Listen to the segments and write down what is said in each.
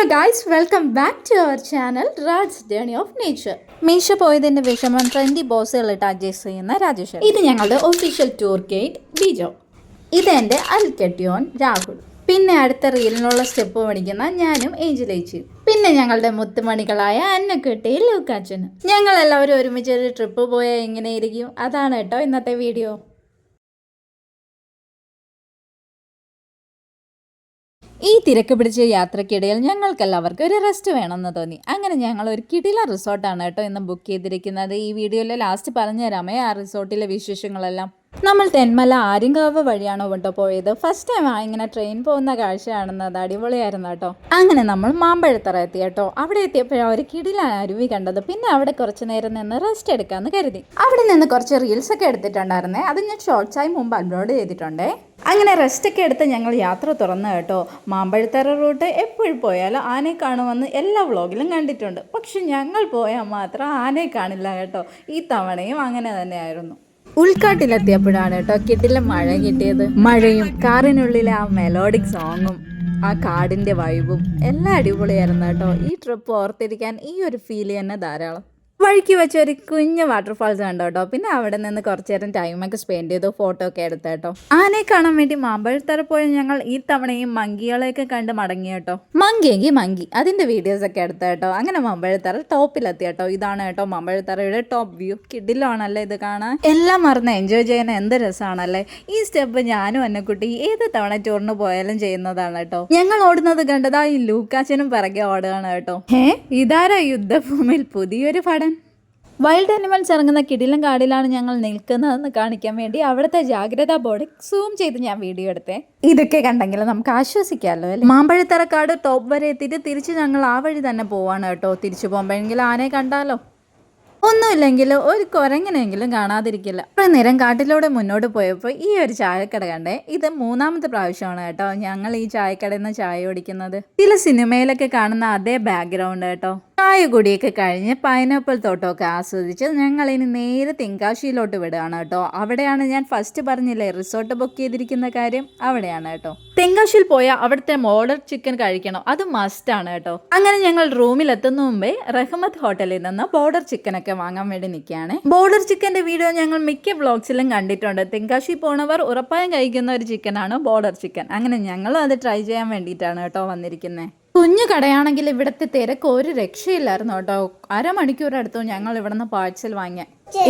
Hello guys welcome back to our channel Rads journey of nature Meesha പോയതിന്റെ വിഷമം trendy ബോസുകളിട്ട് adjust ചെയ്യുന്ന രാജേഷ്. ഇത് ഞങ്ങളുടെ ഒഫീഷ്യൽ ടൂർ ഗൈഡ് ബിജോ. ഇത് എന്റെ അൽക്കട്യോൻ രാഹുൽ. പിന്നെ അടുത്ത റീലിനുള്ള സ്റ്റെപ്പ് പഠിക്കുന്ന ഞാനും ഏഞ്ചലേച്ചിയും പിന്നെ ഞങ്ങളുടെ മുത്തുമണികളായ അന്നക്കുട്ടിയും ലൂക്കാച്ചനും ഞങ്ങൾ എല്ലാവരും ഒരുമിച്ച് ഒരു ട്രിപ്പ് പോയാൽ എങ്ങനെയിരിക്കും അതാണ് കേട്ടോ ഇന്നത്തെ വീഡിയോ ഈ തിരക്ക് പിടിച്ച യാത്രക്കിടയിൽ ഞങ്ങൾക്കെല്ലാവർക്കും ഒരു റെസ്റ്റ് വേണമെന്ന് തോന്നി. അങ്ങനെ ഞങ്ങൾ ഒരു കിടില റിസോർട്ടാണ് കേട്ടോ ഇന്ന് ബുക്ക് ചെയ്തിരിക്കുന്നത്. ഈ വീഡിയോയിൽ ലാസ്റ്റ് പറഞ്ഞു തരാമേ ആ റിസോർട്ടിലെ വിശേഷങ്ങളെല്ലാം. നമ്മൾ തെന്മല ആര്യങ്കാവ് വഴിയാണോ കേട്ടോ പോയത്? ഫസ്റ്റ് ടൈം ഇങ്ങനെ ട്രെയിൻ പോകുന്ന കാഴ്ചയാണെന്ന് അത് അടിപൊളിയായിരുന്നു കേട്ടോ. അങ്ങനെ നമ്മൾ മാമ്പഴത്തറ എത്തി കേട്ടോ. അവിടെ എത്തിയപ്പോഴാണ് ഒരു കിടില അരുവി കണ്ടത്. പിന്നെ അവിടെ കുറച്ച് നേരം നിന്ന് റെസ്റ്റ് എടുക്കാമെന്ന് കരുതി. അവിടെ നിന്ന് കുറച്ച് റീൽസ് ഒക്കെ എടുത്തിട്ടുണ്ടായിരുന്നേ. അത് ഞാൻ ഷോർട്സായി മുമ്പ് അപ്ലോഡ് ചെയ്തിട്ടുണ്ടേ. അങ്ങനെ റെസ്റ്റ് ഒക്കെ എടുത്ത് ഞങ്ങൾ യാത്ര തുറന്നു കേട്ടോ. മാമ്പഴത്തറ റൂട്ട് എപ്പോഴും പോയാലും ആനയെ കാണുമെന്ന് എല്ലാ വ്ളോഗിലും കണ്ടിട്ടുണ്ട്. പക്ഷെ ഞങ്ങൾ പോയാൽ മാത്രം ആനയെ കാണില്ല കേട്ടോ. ഈ തവണയും അങ്ങനെ തന്നെയായിരുന്നു. ഉൾക്കാട്ടിലെത്തിയപ്പോഴാണ് കേട്ടോ കിട്ടില്ല മഴ കിട്ടിയത്. മഴയും കാറിനുള്ളിലെ ആ മെലോഡിക് സോങ്ങും ആ കാടിന്റെ വൈബും എല്ലാം അടിപൊളിയായിരുന്നു കേട്ടോ. ഈ ട്രിപ്പ് ഓർത്തിരിക്കാൻ ഈ ഒരു ഫീൽ തന്നെ ധാരാളം. വഴിക്ക് വെച്ച് ഒരു കുഞ്ഞ് വാട്ടർഫാൾസ് കണ്ടോ കേട്ടോ പിന്നെ അവിടെ നിന്ന് കുറച്ചു നേരം ടൈമൊക്കെ സ്പെൻഡ് ചെയ്തു ഫോട്ടോ ഒക്കെ എടുത്ത കേട്ടോ. ആനയെ കാണാൻ വേണ്ടി മാമ്പഴത്തറ പോയ ഞങ്ങൾ ഈ തവണയും മങ്കികളെയൊക്കെ കണ്ട് മടങ്ങി കേട്ടോ. മങ്കിയെങ്കിൽ മങ്കി അതിന്റെ വീഡിയോസ് ഒക്കെ എടുത്ത കേട്ടോ. അങ്ങനെ മാമ്പഴത്തറ ടോപ്പിലെത്തി കേട്ടോ. ഇതാണ് കേട്ടോ മാമ്പഴത്തറയുടെ ടോപ്പ് വ്യൂ കിഡിലാണല്ലേ ഇത് കാണാൻ? എല്ലാം മറന്ന് എൻജോയ് ചെയ്യാൻ എന്ത് രസമാണല്ലേ ഈ സ്റ്റെപ്പ് ഞാനും അന്നക്കുട്ടി ഏത് തവണ ടൂറിന് പോയാലും ചെയ്യുന്നതാണ് കേട്ടോ. ഞങ്ങൾ ഓടുന്നത് കണ്ടതാ ഈ ലൂക്കാച്ചനും പിറകെ ഓടുകയാണ് കേട്ടോ. ഏ ഇതാരാ യുദ്ധഭൂമിയിൽ പുതിയൊരു പടൻ വൈൽഡ് അനിമൽസ് ഇറങ്ങുന്ന കിടിലം കാടിലാണ് ഞങ്ങൾ നിൽക്കുന്നതെന്ന് കാണിക്കാൻ വേണ്ടി അവിടുത്തെ ജാഗ്രതാ ബോർഡ് സൂം ചെയ്ത് ഞാൻ വീഡിയോ എടുത്തെ. ഇതൊക്കെ കണ്ടെങ്കിൽ നമുക്ക് ആശ്വസിക്കാമല്ലോ അല്ലേ? മാമ്പഴത്തറക്കാട് ടോപ്പ് വരെ എത്തിയിട്ട് തിരിച്ച് ഞങ്ങൾ ആ വഴി തന്നെ പോവാണ് കേട്ടോ. തിരിച്ചു പോകുമ്പോഴെങ്കിലും ആനയെ കണ്ടാലോ? ഒന്നുമില്ലെങ്കിൽ ഒരു കുരങ്ങനെങ്കിലും കാണാതിരിക്കില്ല. കുറേ നേരം കാട്ടിലൂടെ മുന്നോട്ട് പോയപ്പോൾ ഈ ഒരു ചായക്കട കണ്ടേ ഇത് മൂന്നാമത്തെ പ്രാവശ്യമാണ് കേട്ടോ ഞങ്ങൾ ഈ ചായക്കടയിൽ നിന്ന് ചായ കുടിക്കുന്നത്. ചില സിനിമയിലൊക്കെ കാണുന്ന അതേ ബാക്ക്ഗ്രൗണ്ട് കേട്ടോ. ചായ കുടിയൊക്കെ കഴിഞ്ഞ് പൈനാപ്പിൾ തോട്ടമൊക്കെ ആസ്വദിച്ച് ഞങ്ങൾ ഇനി നേരെ തെങ്കാശിയിലോട്ട് വിടുകയാണ് കേട്ടോ. അവിടെയാണ് ഞാൻ ഫസ്റ്റ് പറഞ്ഞില്ലേ റിസോർട്ട് ബുക്ക് ചെയ്തിരിക്കുന്ന കാര്യം? അവിടെയാണ് കേട്ടോ. തെങ്കാശിയിൽ പോയാൽ അവിടുത്തെ മോഡൽ ചിക്കൻ കഴിക്കണം. അത് മസ്റ്റ് ആണ് കേട്ടോ. അങ്ങനെ ഞങ്ങൾ റൂമിൽ എത്തുന്ന മുമ്പേ റഹ്മത്ത് ഹോട്ടലിൽ നിന്ന് ബോർഡർ ചിക്കൻ ഒക്കെ വാങ്ങാൻ വേണ്ടി നിൽക്കുകയാണ്. ബോർഡർ ചിക്കന്റെ വീഡിയോ ഞങ്ങൾ മിക്ക ബ്ലോഗ്സിലും കണ്ടിട്ടുണ്ട്. തെങ്കാശി പോണവർ ഉറപ്പായും കഴിക്കുന്ന ഒരു ചിക്കനാണ് ബോർഡർ ചിക്കൻ. അങ്ങനെ ഞങ്ങളും അത് ട്രൈ ചെയ്യാൻ വേണ്ടിയിട്ടാണ് കേട്ടോ വന്നിരിക്കുന്നത് കുഞ്ഞു കടയാണെങ്കിൽ ഇവിടുത്തെ തിരക്ക് ഒരു രക്ഷയില്ലായിരുന്നു കേട്ടോ. അരമണിക്കൂർ ഞങ്ങൾ ഞങ്ങൾ ഇവിടുന്ന് പാഴ്സൽ വാങ്ങിയ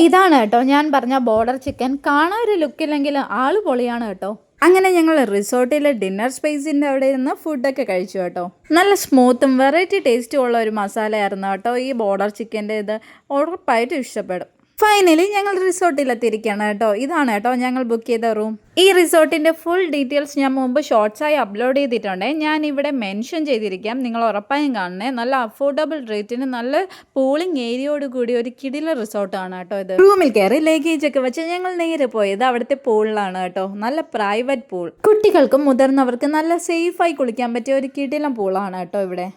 ഇതാണ് കേട്ടോ ഞാൻ പറഞ്ഞ ബോർഡർ ചിക്കൻ. കാണാൻ ഒരു ലുക്കില്ലെങ്കിലും ആൾ പൊളിയാണ് കേട്ടോ. അങ്ങനെ ഞങ്ങൾ റിസോർട്ടിലെ ഡിന്നർ സ്പേസിന്റെ അവിടെ ഇരുന്ന് ഫുഡൊക്കെ കഴിച്ചു കേട്ടോ. നല്ല സ്മൂത്തും വെറൈറ്റി ടേസ്റ്റും ഉള്ള ഒരു മസാലയായിരുന്നു കേട്ടോ ഈ ബോർഡർ ചിക്കന്റെ ഇത്. ഉറപ്പായിട്ടും ഇഷ്ടപ്പെടും. ഫൈനലി ഞങ്ങൾ റിസോർട്ടിലെത്തിയിരിക്കുകയാണ് കേട്ടോ. ഇതാണ് കേട്ടോ ഞങ്ങൾ ബുക്ക് ചെയ്ത റൂം ഈ റിസോർട്ടിന്റെ ഫുൾ ഡീറ്റെയിൽസ് ഞാൻ മുമ്പ് ഷോർട്സായി അപ്ലോഡ് ചെയ്തിട്ടുണ്ട്. ഞാൻ ഇവിടെ മെൻഷൻ ചെയ്തിരിക്കാം. നിങ്ങൾ ഉറപ്പായും കാണണേ. നല്ല അഫോർഡബിൾ റേറ്റിന് നല്ല പൂളിംഗ് ഏരിയയോട് കൂടി ഒരു കിടില റിസോർട്ടാണ് കേട്ടോ ഇത്. റൂമിൽ കയറി ലഗേജ് ഒക്കെ വെച്ച് ഞങ്ങൾ നേരെ പോയത് അവിടുത്തെ പൂളിലാണ് കേട്ടോ. നല്ല പ്രൈവറ്റ് പൂൾ കുട്ടികൾക്കും മുതിർന്നവർക്കും നല്ല സേഫായി കുളിക്കാൻ പറ്റിയ ഒരു കിടിലം പൂളാണ് കേട്ടോ ഇവിടെ.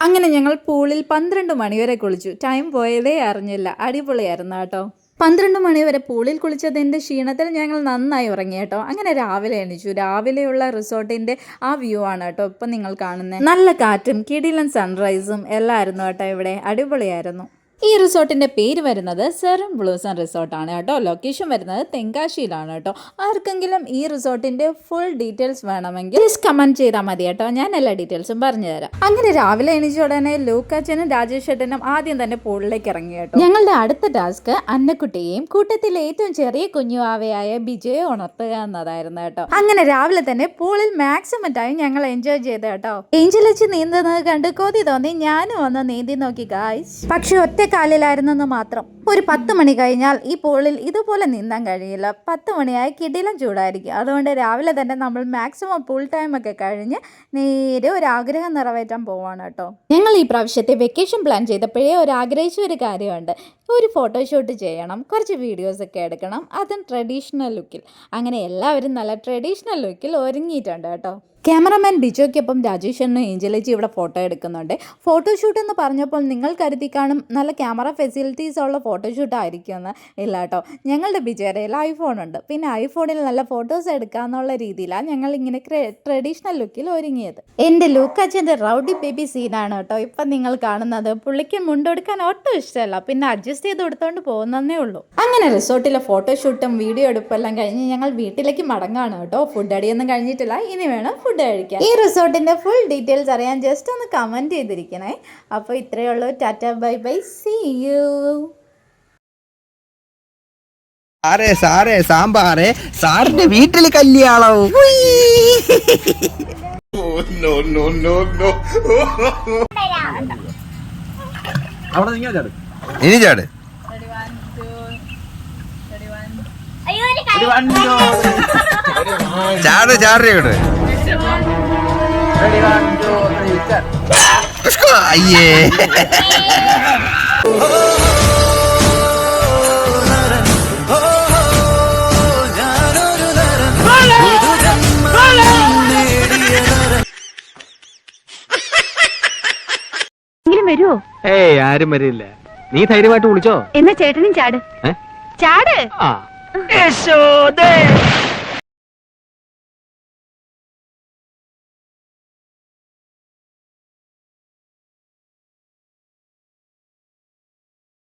അങ്ങനെ ഞങ്ങൾ പൂളിൽ പന്ത്രണ്ട് മണിവരെ കുളിച്ചു. ടൈം പോയതേ അറിഞ്ഞില്ല. അടിപൊളിയായിരുന്നു കേട്ടോ. പന്ത്രണ്ട് മണിവരെ പൂളിൽ കുളിച്ചതിന്റെ ക്ഷീണത്തിൽ ഞങ്ങൾ നന്നായി ഉറങ്ങി കേട്ടോ. അങ്ങനെ രാവിലെ എണീച്ചു. രാവിലെയുള്ള റിസോർട്ടിന്റെ ആ വ്യൂ ആണ് കേട്ടോ ഇപ്പം നിങ്ങൾ കാണുന്നത് നല്ല കാറ്റും കിടിലൻ സൺറൈസും എല്ലാം ആയിരുന്നു കേട്ടോ ഇവിടെ. അടിപൊളിയായിരുന്നു. ഈ റിസോർട്ടിന്റെ പേര് വരുന്നത് സെറൻ ബ്ലൂസൺ റിസോർട്ടാണ് കേട്ടോ. ലൊക്കേഷൻ വരുന്നത് തെങ്കാശിയിലാണ് കേട്ടോ. ആർക്കെങ്കിലും ഈ റിസോർട്ടിന്റെ ഫുൾ ഡീറ്റെയിൽസ് വേണമെങ്കിൽ ജസ്റ്റ് കമന്റ് ചെയ്താൽ മതി കേട്ടോ. ഞാൻ എല്ലാ ഡീറ്റെയിൽസും പറഞ്ഞു തരാം. അങ്ങനെ രാവിലെ എണീച്ച ഉടനെ ലൂക്കാച്ചനും രാജേഷ് ചേട്ടനും ആദ്യം തന്നെ പൂളിലേക്ക് ഇറങ്ങി കേട്ടോ. ഞങ്ങളുടെ അടുത്ത ടാസ്ക് അന്നക്കുട്ടിയെയും കൂട്ടത്തിലെ ഏറ്റവും ചെറിയ കുഞ്ഞുവാവയായ ബിജയെ ഉണർത്തുക എന്നതായിരുന്നു കേട്ടോ. അങ്ങനെ രാവിലെ തന്നെ പൂളിൽ മാക്സിമം ടൈം ഞങ്ങൾ എൻജോയ് ചെയ്ത കേട്ടോ. ഏഞ്ചലച്ച് നീന്തുന്നത് കണ്ട് കൊതി തോന്നി. ഞാനും ഒന്ന് നീന്തി നോക്കി ഗായ്സ് പക്ഷെ ഒറ്റ കാലിലായിരുന്നെന്ന് മാത്രം. ഒരു പത്ത് മണി കഴിഞ്ഞാൽ ഈ പോളിൽ ഇതുപോലെ നീന്താൻ കഴിയില്ല. പത്ത് മണിയായി കിടിലം ചൂടായിരിക്കും. അതുകൊണ്ട് രാവിലെ തന്നെ നമ്മൾ മാക്സിമം പൂൾ ടൈം ഒക്കെ കഴിഞ്ഞ് നേരെ ഒരു ആഗ്രഹം നിറവേറ്റാൻ പോവാണ് കേട്ടോ. ഞങ്ങൾ ഈ പ്രാവശ്യത്തെ വെക്കേഷൻ പ്ലാൻ ചെയ്തപ്പോഴേ ഒരു ആഗ്രഹിച്ച ഒരു കാര്യമുണ്ട്. ഒരു ഫോട്ടോഷൂട്ട് ചെയ്യണം കുറച്ച് വീഡിയോസ് ഒക്കെ എടുക്കണം. അതും ട്രഡീഷണൽ ലുക്കിൽ അങ്ങനെ എല്ലാവരും നല്ല ട്രഡീഷണൽ ലുക്കിൽ ഒരുങ്ങിയിട്ടുണ്ട് കേട്ടോ. ക്യാമറമാൻ ബിജോയ്ക്കൊപ്പം രാജേഷനും ഏഞ്ചലേജി ഇവിടെ ഫോട്ടോ എടുക്കുന്നുണ്ട്. ഫോട്ടോഷൂട്ട് എന്ന് പറഞ്ഞപ്പോൾ നിങ്ങൾ കരുതി കാണും നല്ല ക്യാമറ ഫെസിലിറ്റീസ് ഉള്ള ഫോട്ടോഷൂട്ട് ആയിരിക്കുമെന്ന് ഇല്ല കേട്ടോ ഞങ്ങളുടെ ബിജയുടെ ഐഫോൺ ഉണ്ട്. പിന്നെ ഐഫോണിൽ നല്ല ഫോട്ടോസ് എടുക്കാന്നുള്ള രീതിയിലാണ് ഞങ്ങൾ ഇങ്ങനെ ട്രഡീഷണൽ ലുക്കിൽ ഒരുങ്ങിയത്. എന്റെ ലുക്ക് അച്ഛന്റെ റൗഡി ബേബി സീനാണ് കേട്ടോ. ഇപ്പം നിങ്ങൾ കാണുന്നത്. പുള്ളിക്ക് മുണ്ടെടുക്കാൻ ഒട്ടും ഇഷ്ടമല്ല. പിന്നെ അഡ്ജസ്റ്റ് ചെയ്ത് കൊടുത്തോണ്ട് പോകുന്നതേ ഉള്ളൂ. അങ്ങനെ റിസോർട്ടിലെ ഫോട്ടോഷൂട്ടും വീഡിയോ എടുപ്പും എല്ലാം കഴിഞ്ഞ് ഞങ്ങൾ വീട്ടിലേക്ക് മടങ്ങാണ് കേട്ടോ. ഫുഡ് അടിയൊന്നും കഴിഞ്ഞിട്ടില്ല. ഇനി വേണം ഫുഡ് കഴിക്കാൻ. ഈ റിസോർട്ടിന്റെ ഫുൾ ഡീറ്റെയിൽസ് അറിയാൻ ജസ്റ്റ് ഒന്ന് കമന്റ് ചെയ്തിരിക്കണേ. അപ്പോൾ ഇത്രയേ ഉള്ളൂ. Tata bye bye. See you സാറേ സാറേ സാമ്പാറേ സാറിന്റെ വീട്ടിൽ കല്യാണം. അവിടെ നിങ്ങൾ ചാടും. ഇനി ചാട്. ചാട് ചാട് ഇങ്ങോട്ട്. ഉസ്കോ, അയ്യേ. വരുവോ ഏയ് ആരും വരില്ല. നീ ധൈര്യമായിട്ട് വിളിച്ചോ എന്നാ ചേട്ടനും ചാട്. ഏ? ചാട്. ആ. യശോദേ